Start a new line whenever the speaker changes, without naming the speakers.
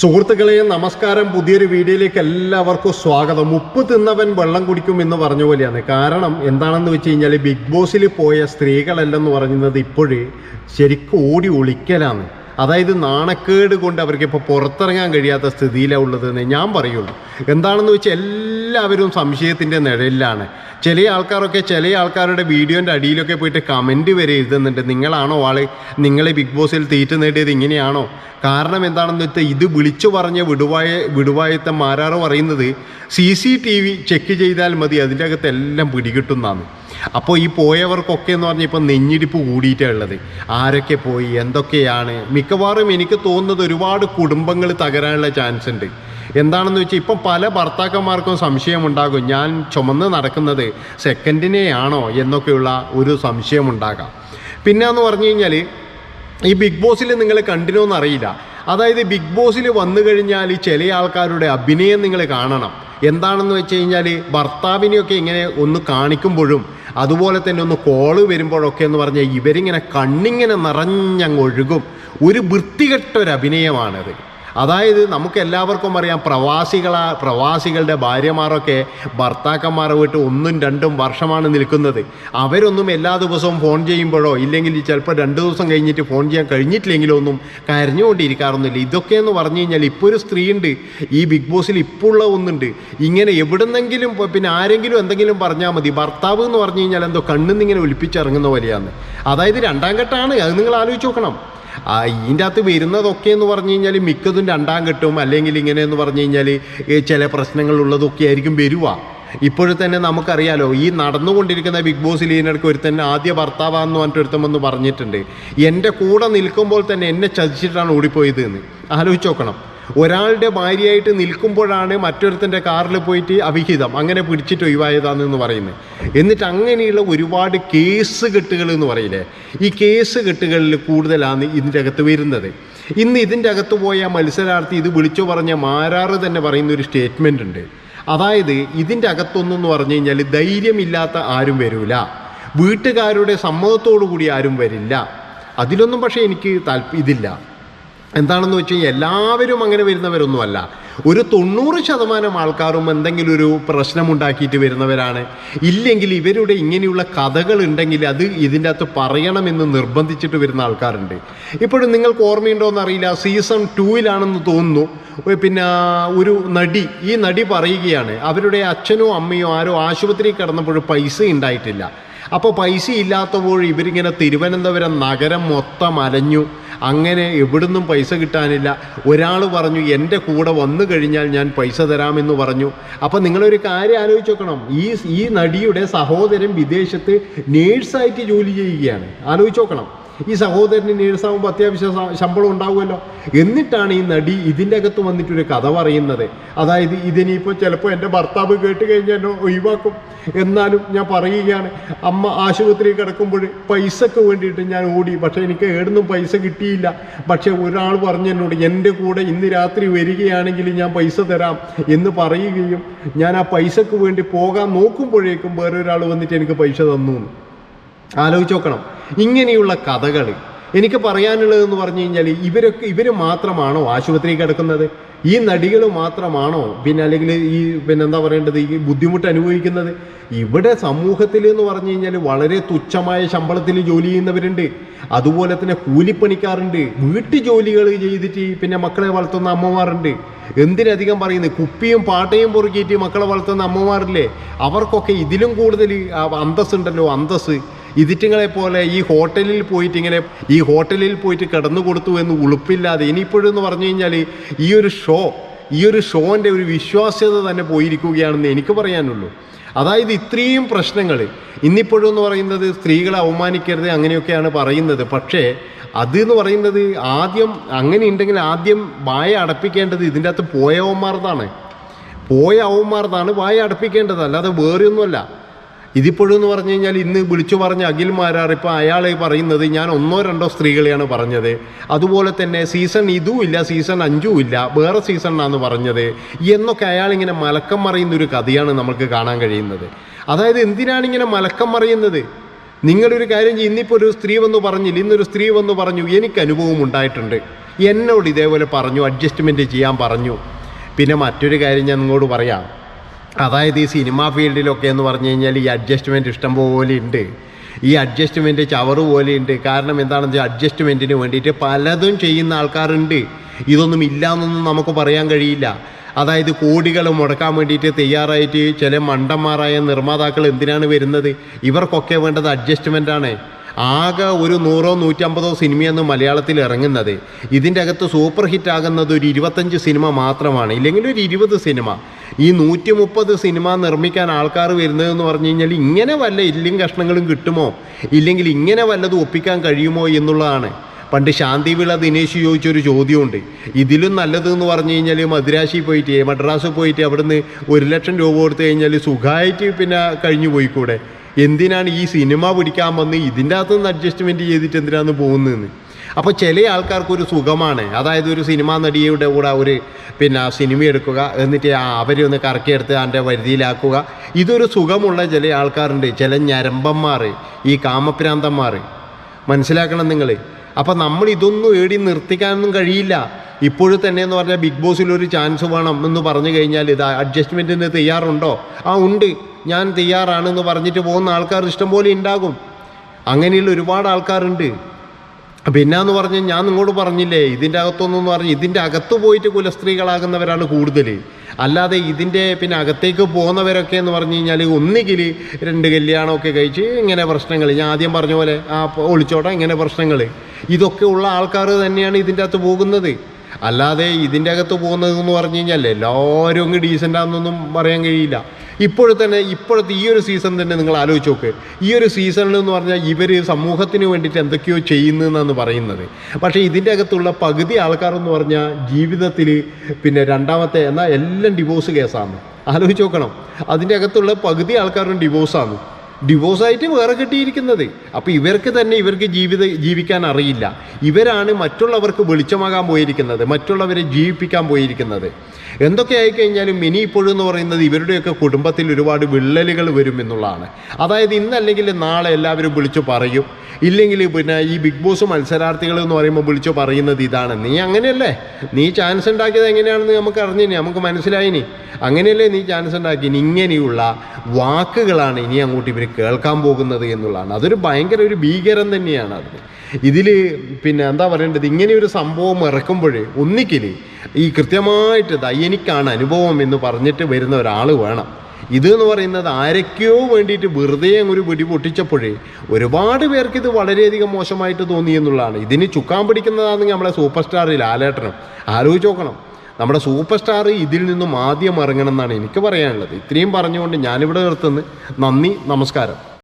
സുഹൃത്തുക്കളെ നമസ്കാരം. പുതിയൊരു വീഡിയോയിലേക്ക് എല്ലാവർക്കും സ്വാഗതം. ഉപ്പ് തിന്നവൻ വെള്ളം കുടിക്കും എന്ന് പറഞ്ഞ പോലെയാണ്. കാരണം എന്താണെന്ന് വെച്ച് കഴിഞ്ഞാൽ ബിഗ് ബോസിൽ പോയ സ്ത്രീകളല്ലെന്ന് പറയുന്നത് ഇപ്പോഴേ ശരിക്കും ഓടി ഒളിക്കലാണ്. അതായത് നാണക്കേട് കൊണ്ട് അവർക്ക് ഇപ്പോൾ പുറത്തിറങ്ങാൻ കഴിയാത്ത സ്ഥിതിയിലാണ് ഉള്ളതെന്ന് ഞാൻ പറയുള്ളൂ. എന്താണെന്ന് വെച്ചാൽ എല്ലാവരും സംശയത്തിന്റെ നിഴലിലാണ്. ചില ആൾക്കാരൊക്കെ ചില ആൾക്കാരുടെ വീഡിയോന്റെ അടിയിലൊക്കെ പോയിട്ട് കമന്റ് വരെ എഴുതുന്നുണ്ട്. നിങ്ങളാണോ ആൾ നിങ്ങളെ ബിഗ് ബോസിൽ തീറ്റ നേടിയത് ഇങ്ങനെയാണോ? കാരണം എന്താണെന്ന് വെച്ചാൽ ഇത് വിളിച്ചു പറഞ്ഞ വിടുവായ വിടുവായത്തെ മാരാറ് പറയുന്നത് C C T V check ചെയ്താൽ മതി അതിന്റെ അകത്ത് എല്ലാം പിടികിട്ടുന്നതാണ് അപ്പോൾ ഈ പോയവർക്കൊക്കെ എന്ന് പറഞ്ഞാൽ ഇപ്പം നെഞ്ഞിടിപ്പ് കൂടിയിട്ടാണ് ഉള്ളത്. ആരൊക്കെ പോയി? എന്തൊക്കെയാണ്? മിക്കവാറും എനിക്ക് തോന്നുന്നത് ഒരുപാട് കുടുംബങ്ങൾ തകരാനുള്ള ചാൻസ് ഉണ്ട്. എന്താണെന്ന് വെച്ചാൽ ഇപ്പം പല ഭർത്താക്കന്മാർക്കും സംശയമുണ്ടാകും. ഞാൻ ചുമന്ന് നടക്കുന്നത് സെക്കൻഡിനെയാണോ എന്നൊക്കെയുള്ള ഒരു സംശയമുണ്ടാകാം. പിന്നെ എന്ന് പറഞ്ഞു കഴിഞ്ഞാൽ ഈ ബിഗ് ബോസിൽ നിങ്ങൾ കണ്ടിനോ എന്നറിയില്ല അതായത് ബിഗ് ബോസിൽ വന്നു കഴിഞ്ഞാൽ ചില ആൾക്കാരുടെ അഭിനയം നിങ്ങൾ കാണണം. എന്താണെന്ന് വെച്ച് കഴിഞ്ഞാൽ ഭർത്താവിനെയൊക്കെ ഇങ്ങനെ ഒന്ന് കാണിക്കുമ്പോഴും അതുപോലെ തന്നെ ഒന്ന് കോൾ വരുമ്പോഴൊക്കെ എന്ന് പറഞ്ഞാൽ ഇവരിങ്ങനെ കണ്ണിങ്ങനെ നിറഞ്ഞങ്ങ് ഒഴുകും. ഒരു വൃത്തികെട്ടൊരഭിനയമാണത്. അതായത് നമുക്ക് എല്ലാവർക്കും അറിയാം പ്രവാസികളാ പ്രവാസികളുടെ ഭാര്യമാരൊക്കെ ഭർത്താക്കന്മാരെ വീട്ട് ഒന്നും രണ്ടും വർഷമാണ് നിൽക്കുന്നത്. അവരൊന്നും എല്ലാ ദിവസവും ഫോൺ ചെയ്യുമ്പോഴോ ഇല്ലെങ്കിൽ ചിലപ്പോൾ രണ്ട് ദിവസം കഴിഞ്ഞിട്ട് ഫോൺ ചെയ്യാൻ കഴിഞ്ഞിട്ടില്ലെങ്കിലോ ഒന്നും കരഞ്ഞുകൊണ്ടിരിക്കാറൊന്നുമില്ല. ഇതൊക്കെ എന്ന് പറഞ്ഞു കഴിഞ്ഞാൽ ഇപ്പോൾ ഒരു സ്ത്രീ ഉണ്ട് ഈ ബിഗ് ബോസിൽ ഇപ്പോൾ ഉള്ള ഒന്നുണ്ട്. ഇങ്ങനെ എവിടുന്നെങ്കിലും പിന്നെ ആരെങ്കിലും എന്തെങ്കിലും പറഞ്ഞാൽ മതി. ഭർത്താവ് എന്ന് പറഞ്ഞു കഴിഞ്ഞാൽ എന്തോ കണ്ണിന്നിങ്ങനെ ഒലിപ്പിച്ചിറങ്ങുന്ന പോലെയാണ്. അതായത് രണ്ടാം ഘട്ടമാണ്. അത് നിങ്ങൾ ആലോചിച്ച് നോക്കണം. ഇതിന്റെ അകത്ത് വരുന്നതൊക്കെ എന്ന് പറഞ്ഞു കഴിഞ്ഞാൽ മിക്കതും രണ്ടാം ഘട്ടവും അല്ലെങ്കിൽ ഇങ്ങനെ എന്ന് പറഞ്ഞു കഴിഞ്ഞാൽ ചില പ്രശ്നങ്ങളുള്ളതൊക്കെ ആയിരിക്കും വരുക. ഇപ്പോഴും തന്നെ നമുക്കറിയാലോ ഈ നടന്നുകൊണ്ടിരിക്കുന്ന ബിഗ് ബോസിൽ ഇതിനിടയ്ക്ക് തന്നെ ആദ്യ ഭർത്താവാന്ന് പറഞ്ഞിട്ട് ഒരുത്തം വന്ന് പറഞ്ഞിട്ടുണ്ട്. എന്റെ കൂടെ നിൽക്കുമ്പോൾ തന്നെ എന്നെ ചതിച്ചിട്ടാണ് ഓടിപ്പോയത് എന്ന് ആലോചിച്ച് നോക്കണം. ഒരാളുടെ ഭാര്യയായിട്ട് നിൽക്കുമ്പോഴാണ് മറ്റൊരുത്തന്റെ കാറിൽ പോയിട്ട് അവിഹിതം. അങ്ങനെ പിടിച്ചിട്ട് ഒഴിവായതാണെന്ന് പറയുന്നത് എന്നിട്ട് അങ്ങനെയുള്ള ഒരുപാട് കേസ് കെട്ടുകൾ എന്ന് പറയില്ലേ? ഈ കേസ് കെട്ടുകളിൽ കൂടുതലാണ് ഇതിന്റെ അകത്ത് വരുന്നത്. ഇന്ന് ഇതിന്റെ അകത്ത് പോയ മത്സരാർത്ഥി ഇത് വിളിച്ചു പറഞ്ഞ മാരാറ് തന്നെ പറയുന്ന ഒരു സ്റ്റേറ്റ്മെന്റ് ഉണ്ട്. അതായത് ഇതിന്റെ അകത്തൊന്നെന്ന് പറഞ്ഞു കഴിഞ്ഞാൽ ധൈര്യമില്ലാത്ത ആരും വരില്ല വീട്ടുകാരുടെ സമ്മതത്തോടു കൂടി ആരും വരില്ല. അതിലൊന്നും പക്ഷേ എനിക്ക് താല്പര്യം ഇതില്ല. എന്താണെന്ന് വെച്ച് കഴിഞ്ഞാൽ എല്ലാവരും അങ്ങനെ വരുന്നവരൊന്നുമല്ല. ഒരു തൊണ്ണൂറ് ശതമാനം ആൾക്കാരും എന്തെങ്കിലും ഒരു പ്രശ്നമുണ്ടാക്കിയിട്ട് വരുന്നവരാണ്. ഇല്ലെങ്കിൽ ഇവരുടെ ഇങ്ങനെയുള്ള കഥകൾ ഉണ്ടെങ്കിൽ അത് ഇതിന്റെ അകത്ത് പറയണമെന്ന് നിർബന്ധിച്ചിട്ട് വരുന്ന ആൾക്കാരുണ്ട്. ഇപ്പോഴും നിങ്ങൾക്ക് ഓർമ്മയുണ്ടോ എന്നറിയില്ല. സീസൺ ടൂവിലാണെന്ന് തോന്നുന്നു. പിന്നെ ഒരു നടി ഈ നടി പറയുകയാണ് അവരുടെ അച്ഛനോ അമ്മയോ ആരോ ആശുപത്രിയിൽ കിടന്നപ്പോൾ പൈസ ഉണ്ടായിട്ടില്ല. അപ്പോൾ പൈസ ഇല്ലാത്തപ്പോൾ ഇവരിങ്ങനെ തിരുവനന്തപുരം നഗരം മൊത്തം അലഞ്ഞു. അങ്ങനെ എവിടുന്നും പൈസ കിട്ടാനില്ല. ഒരാൾ പറഞ്ഞു എന്റെ കൂടെ വന്നു കഴിഞ്ഞാൽ ഞാൻ പൈസ തരാമെന്ന് പറഞ്ഞു. അപ്പം നിങ്ങളൊരു കാര്യം ആലോചിച്ച് നോക്കണം. ഈ ഈ നടിയുടെ സഹോദരൻ വിദേശത്ത് നേഴ്സായിട്ട് ജോലി ചെയ്യുകയാണ്. ആലോചിച്ച് നോക്കണം. ഈ സഹോദരന് നേഴ്സാകുമ്പോൾ അത്യാവശ്യം ശമ്പളം ഉണ്ടാവുമല്ലോ. എന്നിട്ടാണ് ഈ നടി ഇതിന്റെ അകത്ത് വന്നിട്ടൊരു കഥ പറയുന്നത്. അതായത് ഇതിനിപ്പോൾ ചിലപ്പോൾ എന്റെ ഭർത്താവ് കേട്ട് കഴിഞ്ഞാൽ എന്നെ ഒഴിവാക്കും. എന്നാലും ഞാൻ പറയുകയാണ് അമ്മ ആശുപത്രിയിൽ കിടക്കുമ്പോൾ പൈസക്ക് വേണ്ടിയിട്ട് ഞാൻ ഓടി. പക്ഷേ എനിക്ക് എവിടുന്നും പൈസ കിട്ടിയില്ല. പക്ഷേ ഒരാൾ പറഞ്ഞു എന്നോട് എന്റെ കൂടെ ഇന്ന് രാത്രി വരികയാണെങ്കിൽ ഞാൻ പൈസ തരാം എന്ന് പറയുകയും ഞാൻ ആ പൈസക്ക് വേണ്ടി പോകാൻ നോക്കുമ്പോഴേക്കും വേറൊരാൾ വന്നിട്ട് എനിക്ക് പൈസ തന്നു. ആലോചിച്ച് നോക്കണം. ഇങ്ങനെയുള്ള കഥകൾ എനിക്ക് പറയാനുള്ളതെന്ന് പറഞ്ഞു കഴിഞ്ഞാൽ ഇവരൊക്കെ ഇവർ മാത്രമാണോ ആശുപത്രി കിടക്കുന്നത്? ഈ നടികൾ മാത്രമാണോ പിന്നെ അല്ലെങ്കിൽ ഈ പിന്നെ എന്താ പറയേണ്ടത്? ഈ ബുദ്ധിമുട്ട് അനുഭവിക്കുന്നത്? ഇവിടെ സമൂഹത്തിൽ എന്ന് പറഞ്ഞു കഴിഞ്ഞാൽ വളരെ തുച്ഛമായ ശമ്പളത്തിൽ ജോലി ചെയ്യുന്നവരുണ്ട്. അതുപോലെ തന്നെ കൂലിപ്പണിക്കാറുണ്ട് വീട്ടു ജോലികൾ ചെയ്തിട്ട് പിന്നെ മക്കളെ വളർത്തുന്ന അമ്മമാരുണ്ട്. എന്തിനധികം പറയുന്നത് കുപ്പിയും പാട്ടയും പൊറുക്കിയിട്ട് മക്കളെ വളർത്തുന്ന അമ്മമാരില്ലേ? അവർക്കൊക്കെ ഇതിലും കൂടുതൽ അന്തസ്സുണ്ടല്ലോ അന്തസ്സ്. അന്തസ് ഇതിറ്റുങ്ങളെ പോലെ ഈ ഹോട്ടലിൽ പോയിട്ട് ഇങ്ങനെ ഈ ഹോട്ടലിൽ പോയിട്ട് കിടന്നു കൊടുത്തു എന്ന് ഉളുപ്പില്ലാതെ ഇനിയിപ്പോഴെന്ന് പറഞ്ഞു കഴിഞ്ഞാൽ ഈ ഒരു ഷോ ഈ ഒരു ഷോന്റെ ഒരു വിശ്വാസ്യത തന്നെ പോയിരിക്കുകയാണെന്ന് എനിക്ക് പറയാനുള്ളൂ. അതായത് ഇത്രയും പ്രശ്നങ്ങൾ ഇന്നിപ്പോഴും എന്ന് പറയുന്നത് സ്ത്രീകളെ അവമാനിക്കരുത് അങ്ങനെയൊക്കെയാണ് പറയുന്നത്. പക്ഷേ അത് എന്ന് പറയുന്നത് ആദ്യം അങ്ങനെ ഉണ്ടെങ്കിൽ ആദ്യം വായ അടപ്പിക്കേണ്ടത് ഇതിന്റെ അകത്ത് പോയവന്മാർതാണ് പോയ അവന്മാർതാണ് വായ അടപ്പിക്കേണ്ടത്. അല്ലാതെ വേറെയൊന്നുമല്ല. ഇതിപ്പോഴും എന്ന് പറഞ്ഞു കഴിഞ്ഞാൽ ഇന്ന് വിളിച്ചു പറഞ്ഞ അഖിൽമാരാർ ഇപ്പോൾ അയാൾ പറയുന്നത് ഞാൻ ഒന്നോ രണ്ടോ സ്ത്രീകളെയാണ് പറഞ്ഞത്. അതുപോലെ തന്നെ സീസൺ ഇതും ഇല്ല സീസൺ അഞ്ചും ഇല്ല വേറെ സീസണിനാണ് പറഞ്ഞത്. എന്നൊക്കെ അയാൾ ഇങ്ങനെ മലക്കം മറിയുന്ന ഒരു കഥയാണ് നമുക്ക് കാണാൻ കഴിയുന്നത്. അതായത് എന്തിനാണ് ഇങ്ങനെ മലക്കം മറിയുന്നത്? നിങ്ങളൊരു കാര്യം ചെയ്യും ഇന്നിപ്പോൾ ഒരു സ്ത്രീ വന്ന് പറഞ്ഞില്ല ഇന്നൊരു സ്ത്രീ വന്ന് പറഞ്ഞു എനിക്ക് അനുഭവം ഉണ്ടായിട്ടുണ്ട്. എന്നോട് ഇതേപോലെ പറഞ്ഞു അഡ്ജസ്റ്റ്മെന്റ് ചെയ്യാൻ പറഞ്ഞു. പിന്നെ മറ്റൊരു കാര്യം ഞാൻ നിങ്ങളോട് പറയാം. അതായത് ഈ സിനിമാ ഫീൽഡിലൊക്കെ എന്ന് പറഞ്ഞു കഴിഞ്ഞാൽ ഈ അഡ്ജസ്റ്റ്മെന്റ് ഇഷ്ടം പോലെ ഉണ്ട്. ഈ അഡ്ജസ്റ്റ്മെന്റ് ചവറ് പോലെ ഉണ്ട്. കാരണം എന്താണെന്ന് വെച്ചാൽ അഡ്ജസ്റ്റ്മെന്റിന് വേണ്ടിയിട്ട് പലതും ചെയ്യുന്ന ആൾക്കാരുണ്ട്. ഇതൊന്നും ഇല്ല എന്നൊന്നും നമുക്ക് പറയാൻ കഴിയില്ല. അതായത് കോടികൾ മുടക്കാൻ വേണ്ടിയിട്ട് തയ്യാറായിട്ട് ചില മണ്ടന്മാരായ നിർമ്മാതാക്കൾ എന്തിനാണ് വരുന്നത്? ഇവർക്കൊക്കെ വേണ്ടത് അഡ്ജസ്റ്റ്മെന്റാണ് ആകെ ഒരു നൂറോ നൂറ്റമ്പതോ സിനിമയാണ് മലയാളത്തിൽ ഇറങ്ങുന്നത്. ഇതിന്റെ അകത്ത് സൂപ്പർ ഹിറ്റ് ആകുന്നത് ഒരു ഇരുപത്തഞ്ച് സിനിമ മാത്രമാണ്. ഇല്ലെങ്കിൽ ഒരു ഇരുപത് സിനിമ. ഈ നൂറ്റി മുപ്പത് സിനിമ നിർമ്മിക്കാൻ ആൾക്കാർ വരുന്നതെന്ന് പറഞ്ഞു കഴിഞ്ഞാൽ ഇങ്ങനെ വല്ല ഇല്ലും കഷ്ണങ്ങളും കിട്ടുമോ? ഇല്ലെങ്കിൽ ഇങ്ങനെ വല്ലതും ഒപ്പിക്കാൻ കഴിയുമോ എന്നുള്ളതാണ്. പണ്ട് ശാന്തിവിള ദിനേശ് ചോദിച്ചൊരു ചോദ്യമുണ്ട്. ഇതിലും നല്ലത് എന്ന് പറഞ്ഞു കഴിഞ്ഞാൽ മദ്രാശി പോയിട്ട് മദ്രാസ് പോയിട്ട് അവിടുന്ന് ഒരു ലക്ഷം രൂപ കൊടുത്തു കഴിഞ്ഞാൽ സുഖമായിട്ട് പിന്നെ കഴിഞ്ഞു പോയിക്കൂടെ? എന്തിനാണ് ഈ സിനിമ പിടിക്കാൻ വന്ന് ഇതിന്റെ അകത്തുനിന്ന് അഡ്ജസ്റ്റ്മെന്റ് ചെയ്തിട്ട് എന്തിനാണ് പോകുന്നതെന്ന്? അപ്പോൾ ചില ആൾക്കാർക്കൊരു സുഖമാണ്. അതായത് ഒരു സിനിമാ നടിയുടെ കൂടെ ഒരു പിന്നെ സിനിമ എടുക്കുക എന്നിട്ട് അവരെ ഒന്ന് കറക്കിയെടുത്ത് അതിന്റെ വരുതിയിലാക്കുക ഇതൊരു സുഖമുള്ള ചില ആൾക്കാരുണ്ട്. ചില ഞരമ്പന്മാർ ഈ കാമപ്രാന്തന്മാർ. മനസ്സിലാക്കണം നിങ്ങൾ അപ്പം നമ്മൾ ഇതൊന്നും ഏടി നിർത്തിക്കാനൊന്നും കഴിയില്ല. ഇപ്പോഴും തന്നെ എന്ന് പറഞ്ഞാൽ ബിഗ് ബോസിൽ ഒരു ചാൻസ് വേണം എന്ന് പറഞ്ഞു കഴിഞ്ഞാൽ ഇത് അഡ്ജസ്റ്റ്മെന്റിന് തയ്യാറുണ്ടോ? ആ ഉണ്ട്. ഞാൻ തയ്യാറാണെന്ന് പറഞ്ഞിട്ട് പോകുന്ന ആൾക്കാർ ഇഷ്ടംപോലെ ഉണ്ടാകും. അങ്ങനെയുള്ള ഒരുപാട് ആൾക്കാരുണ്ട്. പിന്നെന്ന് പറഞ്ഞ് ഞാൻ നിങ്ങളോട് പറഞ്ഞില്ലേ ഇതിന്റെ അകത്തൊന്നും പറഞ്ഞ് ഇതിന്റെ അകത്ത് പോയിട്ട് കുലസ്ത്രീകളാകുന്നവരാണ് കൂടുതൽ അല്ലാതെ ഇതിന്റെ പിന്നെ അകത്തേക്ക് പോകുന്നവരൊക്കെ എന്ന് പറഞ്ഞു കഴിഞ്ഞാൽ ഒന്നുകിൽ രണ്ട് കല്യാണമൊക്കെ കഴിച്ച് ഇങ്ങനെ പ്രശ്നങ്ങൾ ഞാൻ ആദ്യം പറഞ്ഞ പോലെ ആ ഒളിച്ചോട്ടം ഇങ്ങനെ പ്രശ്നങ്ങൾ ഇതൊക്കെ ഉള്ള ആൾക്കാർ തന്നെയാണ് ഇതിന്റെ അകത്ത് പോകുന്നത്. അല്ലാതെ ഇതിന്റെ അകത്ത് പോകുന്നത് എന്ന് പറഞ്ഞു കഴിഞ്ഞാൽ എല്ലാവരും അങ്ങ് ഡീസന്റാണെന്നൊന്നും പറയാൻ കഴിയില്ല. ഇപ്പോഴത്തെ തന്നെ ഇപ്പോഴത്തെ ഈ ഒരു സീസൺ തന്നെ നിങ്ങൾ ആലോചിച്ച് നോക്ക്. ഈ ഒരു സീസണിൽ എന്ന് പറഞ്ഞാൽ ഇവർ സമൂഹത്തിന് വേണ്ടിയിട്ട് എന്തൊക്കെയോ ചെയ്യുന്നതെന്നാണ് പറയുന്നത്. പക്ഷേ ഇതിന്റെ അകത്തുള്ള പകുതി ആൾക്കാരെന്ന് പറഞ്ഞാൽ ജീവിതത്തിൽ പിന്നെ രണ്ടാമത്തെ എന്നാൽ എല്ലാം ഡിവോഴ്സ് കേസാണ് ആലോചിച്ച് നോക്കണം. അതിന്റെ അകത്തുള്ള പകുതി ആൾക്കാരും ഡിവോഴ്സാണ് ഡിവോഴ്സായിട്ട് വേറെ കിട്ടിയിരിക്കുന്നത്. അപ്പോൾ ഇവർക്ക് തന്നെ ഇവർക്ക് ജീവിത ജീവിക്കാൻ അറിയില്ല. ഇവരാണ് മറ്റുള്ളവർക്ക് വെളിച്ചമാകാൻ പോയിരിക്കുന്നത് മറ്റുള്ളവരെ ജീവിപ്പിക്കാൻ പോയിരിക്കുന്നത്. എന്തൊക്കെ ആയിക്കഴിഞ്ഞാലും ഇനി എന്ന് പറയുന്നത് ഇവരുടെയൊക്കെ കുടുംബത്തിൽ ഒരുപാട് വിള്ളലുകൾ വരും എന്നുള്ളതാണ്. അതായത് ഇന്നല്ലെങ്കിൽ നാളെ എല്ലാവരും വിളിച്ചു പറയും ഇല്ലെങ്കിൽ പിന്നെ ഈ ബിഗ് ബോസ് മത്സരാർത്ഥികൾ എന്ന് പറയുമ്പോൾ വിളിച്ചു പറയുന്നത് ഇതാണ്. നീ അങ്ങനെയല്ലേ? നീ ചാൻസ് ഉണ്ടാക്കിയത് എങ്ങനെയാണെന്ന് നമുക്ക് അറിഞ്ഞിനി നമുക്ക് മനസ്സിലായിനി അങ്ങനെയല്ലേ നീ ചാൻസ് ഉണ്ടാക്കി? ഇങ്ങനെയുള്ള വാക്കുകളാണ് ഇനി അങ്ങോട്ട് ഇവർ കേൾക്കാൻ പോകുന്നത് എന്നുള്ളതാണ്. അതൊരു ഭയങ്കര ഒരു ഭീകരം തന്നെയാണ് അത്. ഇതിൽ പിന്നെ എന്താ പറയേണ്ടത്? ഇങ്ങനെ ഒരു സംഭവം ഇറക്കുമ്പോൾ ഒന്നിക്കൽ ഈ കൃത്യമായിട്ട് ദയ്യനിക്കാണ് അനുഭവം എന്ന് പറഞ്ഞിട്ട് വരുന്ന ഒരാൾ വേണം. ഇത് എന്ന് പറയുന്നത് ആരൊക്കെയോ വേണ്ടിയിട്ട് വെറുതെ ഒരു വെടി പൊട്ടിച്ചപ്പോഴേ ഒരുപാട് പേർക്ക് ഇത് വളരെയധികം മോശമായിട്ട് തോന്നി എന്നുള്ളതാണ്. ഇതിന് ചുക്കാൻ പിടിക്കുന്നതാണെങ്കിൽ നമ്മളെ സൂപ്പർ സ്റ്റാർ ലാലേട്ടനും. ആലോചിച്ച് നോക്കണം. നമ്മുടെ സൂപ്പർ സ്റ്റാർ ഇതിൽ നിന്നും ആദ്യം ഇറങ്ങണം എന്നാണ് എനിക്ക് പറയാനുള്ളത്. ഇത്രയും പറഞ്ഞുകൊണ്ട് ഞാനിവിടെ നിർത്തുന്നു. നന്ദി നമസ്കാരം.